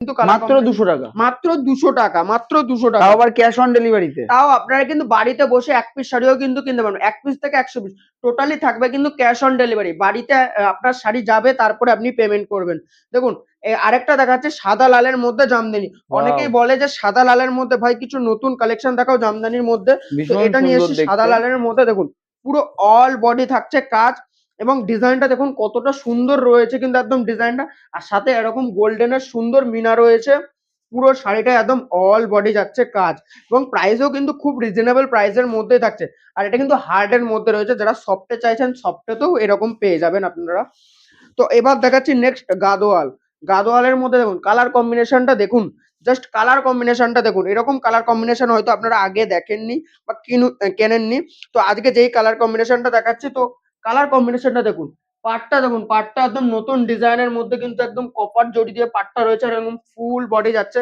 কিন্তু মাত্র দুশো টাকা। মাত্র দুশো টাকা মাত্র দুশো টাকা। তাও আবার ক্যাশ অন ডেলিভারিতে তাও আপনারা কিন্তু বাড়িতে বসে এক পিস শাড়িও কিন্তু কিনতে পারবেন। এক পিস থেকে একশো পিস টোটালি থাকবে কিন্তু ক্যাশ অন ডেলিভারি বাড়িতে আপনার শাড়ি যাবে তারপরে আপনি পেমেন্ট করবেন। দেখুন আরেকটা দেখাচ্ছে সাদা লালের মধ্যে জামদানি। অনেকেই বলে যে সাদা লালের মধ্যে ভাই কিছু নতুন কালেকশন দেখাও জামদানির মধ্যে। এটা নিয়ে এসেছি সাদা লালের মধ্যে। দেখুন পুরো অল বডি থাকছে কাজ এবং ডিজাইনটা দেখুন কতটা সুন্দর রয়েছে কিন্তু একদম ডিজাইনটা আর সাথে এরকম গোল্ডেনের সুন্দর মিনা রয়েছে। পুরো শাড়িটা একদম অল বডি যাচ্ছে কাজ। এবং প্রাইসও কিন্তু খুব রিজনেবল প্রাইসের মধ্যে থাকছে। আর এটা কিন্তু হার্ডের মধ্যে রয়েছে। যারা সফটে চাইছেন সফটেতেও এরকম পেয়ে যাবেন আপনারা। তো এবার দেখাচ্ছি নেক্সট গাদোয়াল। গাদোয়ালের মধ্যে দেখুন কালার কম্বিনেশনটা দেখুন। জাস্ট কালার কম্বিনেশনটা দেখুন। এরকম কালার কম্বিনেশন হয়তো আপনারা আগে দেখেননি বা কিনু, কেনেননি। তো আজকে যেই কালার কম্বিনেশনটা দেখাচ্ছি, তো কালার কম্বিনেশনটা দেখুন। পাটটা দেখুন পাটটা একদম নতুন ডিজাইনের মধ্যে কিন্তু একদম কপার জড়ি দিয়ে পাটটা রয়েছে আর একদম ফুল বডি যাচ্ছে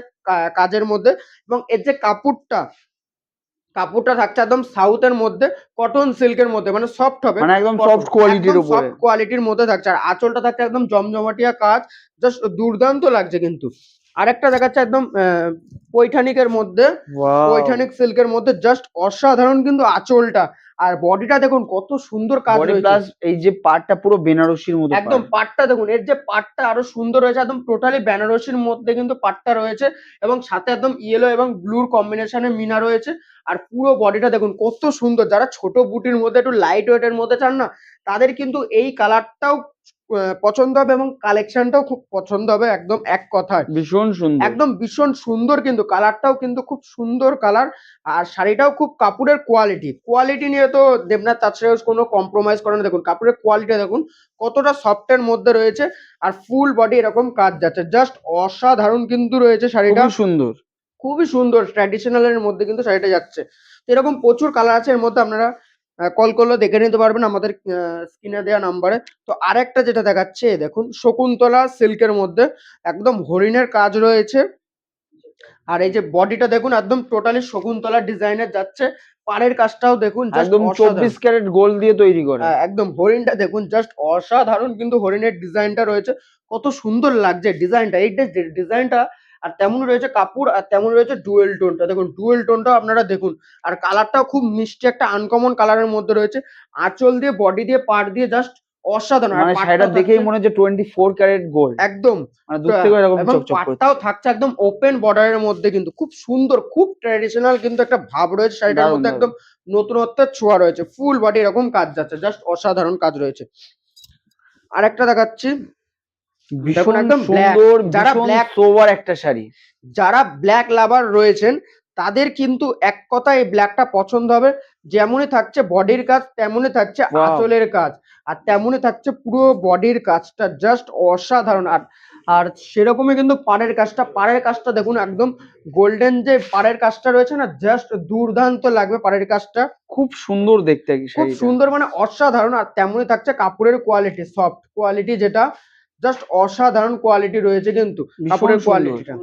কাজের মধ্যে। এবং এর যে কাপড়টা কাপড়টা থাকছে একদম সাউথের মধ্যে কটন সিল্কের মধ্যে মানে সফট হবে। মানে একদম সফট কোয়ালিটির উপরে। সফট কোয়ালিটির মধ্যে থাকছে। আর আঁচলটা থাকছে একদম জমজমাটিয়া কাজ জাস্ট দুর্দান্ত লাগছে কিন্তু। আরেকটা দেখাচ্ছে একদম পৈঠানিকের মধ্যে! পৈঠানিক সিল্কের মধ্যে জাস্ট অসাধারণ কিন্তু আঁচলটা। আর বডিটা দেখুন কত সুন্দর কাজ প্লাস এই যে পার্টটা পুরো বেনারসির মতো একদম পাটটা দেখুন এর যে পাটটা আরও সুন্দর রয়েছে একদম টোটালি বেনারসির মধ্যে কিন্তু পাটটা রয়েছে এবং সাথে একদম ইয়েলো এবং ব্লুর কম্বিনেশনে মিনা রয়েছে আর পুরো বডিটা দেখুন কত সুন্দর। যারা ছোট বুটির মধ্যে একটু লাইট ওয়েটের মধ্যে চান না তাদের কিন্তু এই কালারটাও পছন্দ হবে এবং কালেকশনটাও খুব পছন্দ হবে একদম এক কথায়। ভীষণ সুন্দর। একদম ভীষণ সুন্দর কিন্তু কালারটাও কিন্তু খুব সুন্দর কালার আর শাড়িটাও খুব কাপড়ের কোয়ালিটি কোয়ালিটি নিয়ে তো দেবনাথ তাছাড়াও কোনো কম্প্রোমাইজ করে না। দেখুন কাপড়ের কোয়ালিটি দেখুন কতটা সফটের মধ্যে রয়েছে আর ফুল বডি এরকম কাজ যাচ্ছে। জাস্ট অসাধারণ কিন্তু রয়েছে শাড়িটা। সুন্দর। খুবই সুন্দর ট্র্যাডিশনাল এর মধ্যে কিন্তু শাড়িটা যাচ্ছে। এরকম প্রচুর কালার আছে এর মধ্যে আপনারা কল করলে দেখে নিতে পারবেন আমাদের স্ক্রিনে দেওয়া নাম্বারে তো আরেকটা যেটা দেখাচ্ছে দেখুন শকুন্তলা সিল্কের মধ্যে একদম হরিণের কাজ রয়েছে। আর এই যে বডিটা দেখুন একদম টোটালি শকুন্তলা ডিজাইনের যাচ্ছে। পাড়ের কাজটাও দেখুন একদম। চব্বিশ ক্যারেট গোল্ড দিয়ে তৈরি করে। হ্যাঁ, একদম হরিণটা দেখুন জাস্ট অসাধারণ কিন্তু হরিণের ডিজাইনটা রয়েছে। কত সুন্দর লাগছে ডিজাইনটা এই ডিজাইনটা আর তেমন রয়েছে কাপড় আর তেমন রয়েছে ডুয়েল টোনটা দেখুন ডুয়েল টোনটাও আপনারা দেখুন। আর কালারটাও খুব মিষ্টি একটা আনকমন কালারের মধ্যে রয়েছে। আঁচল দিয়ে বডি দিয়ে পাট দিয়ে জাস্ট অসাধারণ। মানে শাড়িটা দেখেই মনে হচ্ছে টোয়েন্টি ফোর ক্যারেট গোল্ড একদম। মানে দূর থেকে এরকম চকচক করছে। পাটটাও থাকছে একদম ওপেন বর্ডারের মধ্যে কিন্তু। খুব সুন্দর খুব ট্র্যাডিশনাল কিন্তু একটা ভাব রয়েছে শাড়িটার মধ্যে। একদম নতুনত্বের ছোঁয়া রয়েছে। ফুল বডি এরকম কাজ যাচ্ছে। জাস্ট অসাধারণ কাজ রয়েছে। আরেকটা দেখাচ্ছি। ভীষণ একদম সুন্দর যারা সোবার একটা শাড়ি। যারা ব্ল্যাক লাভার রয়েছেন তাদের কিন্তু এক কথা এই ব্ল্যাকটা পছন্দ হবে। যেমনই থাকছে বডির কাজ তেমনই থাকছে. আঁচলের কাজ। আর তেমনই থাকছে পুরো বডির কাজটা জাস্ট অসাধারণ। আর আর সেরকমই কিন্তু পাড়ের কাজটা পাড়ের কাজটা দেখুন একদম গোল্ডেন যে পাড়ের কাজটা রয়েছে না জাস্ট দুর্দান্ত লাগবে পাড়ের কাজটা। খুব সুন্দর দেখতে খুব সুন্দর মানে অসাধারণ আর তেমনই থাকছে কাপড়ের কোয়ালিটি সফট কোয়ালিটি যেটা জাস্ট অসাধারণ কোয়ালিটি রয়েছে কিন্তু কাপড়ের। কোয়ালিটিটা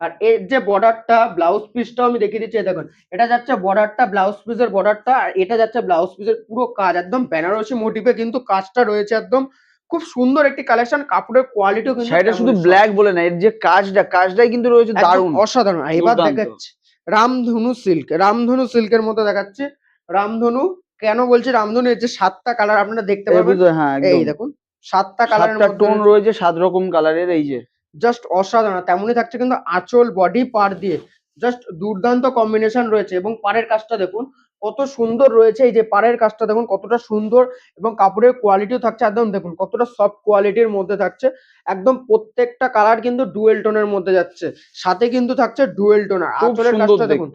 আর এর যে বর্ডারটা ব্লাউজ পিসটাও আমি দেখিয়ে দিচ্ছি দেখুন। এটা যাচ্ছে বর্ডারটা ব্লাউজ পিসের বর্ডারটা আর এটা যাচ্ছে ব্লাউজ পিসের পুরো কাজ। একদম বেনারসি মোটিভে কিন্তু কাজটা রয়েছে একদম। খুব সুন্দর একটি কালেকশন কাপড়ের কোয়ালিটিও কিন্তু শাড়িটা শুধু ব্ল্যাক বলে না এর যে কাজটা কাজটাই কিন্তু রয়েছে দারুণ। অসাধারণ। আর এবার। দেখাচ্ছি রামধনু সিল্ক রামধনু সিল্কের মতো দেখাচ্ছে। রামধনু কেন বলছি রামধনু এর যে সাতটা কালার আপনারা দেখতে পাবেন হ্যাঁ এই দেখুন সাতটা কালারের সাতটা টোন রয়েছে সাত রকম কালারের এই যে। জাস্ট অসাধারণ তেমনই থাকছে কিন্তু আঁচল বডি পার দিয়ে। জাস্ট দুর্দান্ত কম্বিনেশন রয়েছে এবং পাড়ের কাজটা দেখুন কত সুন্দর রয়েছে। এই যে পাড়ের কাজটা দেখুন কতটা সুন্দর এবং কাপড়ের কোয়ালিটিও থাকছে। একদম দেখুন কতটা সফট কোয়ালিটির মধ্যে থাকছে। একদম প্রত্যেকটা কালার কিন্তু ডুয়েল টোনের মধ্যে যাচ্ছে। সাথে কিন্তু থাকছে ডুয়েল টোনার আঁচলের কাজটা দেখুন।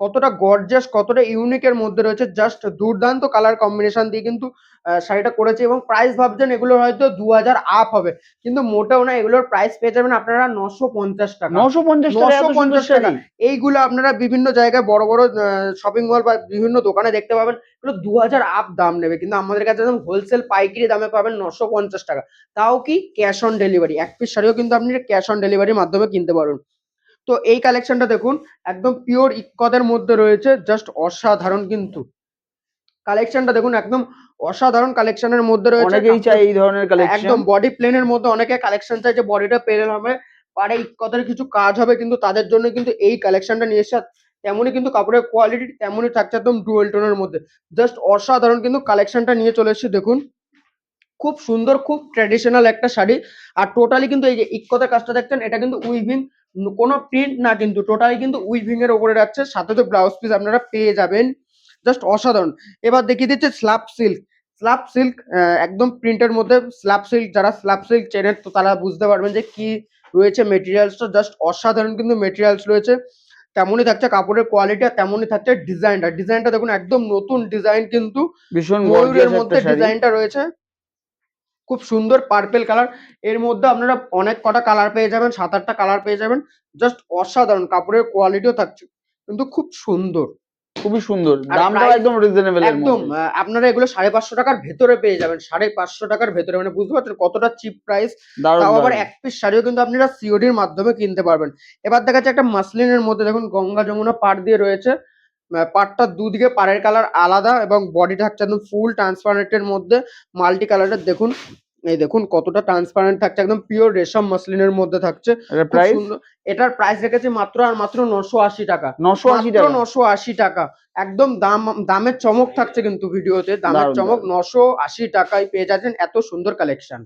কতটা গর্জাস কতটা ইউনিকের মধ্যে রয়েছে জাস্ট দুর্দান্ত কালার কম্বিনেশন দিয়ে কিন্তু শাড়িটা করেছে এবং প্রাইস ভাবছেন এগুলো হয়তো দু হাজার আপ হবে। কিন্তু মোটেও না এগুলোর প্রাইস পেয়ে যাবেন আপনারা নশো পঞ্চাশ টাকা। নশো পঞ্চাশ 950 সুন্দর টাকা। এইগুলো আপনারা বিভিন্ন জায়গায় বড় বড় শপিং মল বা বিভিন্ন দোকানে দেখতে পাবেন। এগুলো দু হাজার আপ দাম নেবে। কিন্তু আমাদের কাছে একদম হোলসেল পাইকারি দামে পাবেন নশো পঞ্চাশ টাকা। তাও কি ক্যাশ অন ডেলিভারি এক পিস শাড়িও কিন্তু আপনি ক্যাশ অন ডেলিভারির মাধ্যমে কিনতে পারবেন। তো এই কালেকশনটা দেখুন একদম পিওর ইক্কদের মধ্যে রয়েছে জাস্ট অসাধারণ কিন্তু। কালেকশনটা দেখুন একদম অসাধারণ কালেকশনের মধ্যে রয়েছে। অনেকেই চাই এই ধরনের কালেকশন একদম বডি প্লেনের মধ্যে অনেকে কালেকশন চাই যে বডিটা প্লেন হবে পারে ইকতার কিছু কাজ হবে কিন্তু তাদের জন্য কিন্তু এই কালেকশনটা নিয়ে এসে তেমনই কিন্তু কাপড়ের কোয়ালিটি তেমনই থাকছে একদম ডুয়েল টোনের মধ্যে। জাস্ট অসাধারণ কিন্তু কালেকশনটা নিয়ে চলে এসেছি দেখুন। খুব সুন্দর খুব ট্র্যাডিশনাল একটা শাড়ি। আর টোটালি কিন্তু এই যে ইকতার কাজটা দেখছেন এটা কিন্তু উইভিং কোনো প্রিন্ট না কিন্তু টোটালি কিন্তু উইভিং এর উপরে যাচ্ছে সাথে তো ব্লাউজ পিস আপনারা পেয়ে যাবেন। জাস্ট অসাধারণ। এবার দেখিয়ে দিচ্ছে স্ল্যাব সিল্ক স্ল্যাব সিল্ক একদম প্রিন্টের মধ্যে স্ল্যাব সিল্ক যারা স্ল্যাব সিল্ক চেনেন তো তারা বুঝতে পারবেন যে কি রয়েছে মেটেরিয়ালসটা জাস্ট অসাধারণ কিন্তু মেটেরিয়ালস রয়েছে। তেমনই থাকছে কাপড়ের কোয়ালিটি আর তেমনই থাকছে ডিজাইনটা ডিজাইনটা দেখুন একদম নতুন ডিজাইন কিন্তু ভীষণ ময়ূরের মধ্যে ডিজাইনটা রয়েছে। খুব সুন্দর পার্পেল কালারের মধ্যে আপনারা অনেক কটা কালার পেয়ে যাবেন সাত আটটা কালার পেয়ে যাবেন। জাস্ট অসাধারণ কাপড়ের কোয়ালিটিও থাকছে। কিন্তু খুব সুন্দর। খুবই সুন্দর। দামটা একদম রিজনেবল একদম আপনারা এগুলো সাড়ে পাঁচশো টাকার ভেতরে পেয়ে যাবেন। সাড়ে পাঁচশো টাকার ভেতরে মানে বুঝতে পারছেন কতটা চিপ প্রাইস তাও আবার এক পিস শাড়িও কিন্তু আপনারা সিওডির মাধ্যমে কিনতে পারবেন। এবার দেখা যাচ্ছে একটা মাসলিনের মধ্যে দেখুন গঙ্গা যমুনা পাড় দিয়ে রয়েছে। পাড়টার দুদিকে পাড়ের কালার আলাদা এবং বডি থাকছে একদম ফুল ট্রান্সপারেন্টের মধ্যে। মাল্টি কালারের দেখুন এই দেখুন কতটা ট্রান্সপারেন্ট থাকছে একদম পিওর রেশম মাসলিনের মধ্যে থাকছে। এটার প্রাইস রেখেছি মাত্র আর মাত্র নশো আশি টাকা। নশো আশি টাকা। নশো আশি টাকা। একদম দাম দামের চমক থাকছে কিন্তু ভিডিওতে দামের চমক নশো আশি টাকায় পেয়ে যাচ্ছেন এত সুন্দর কালেকশন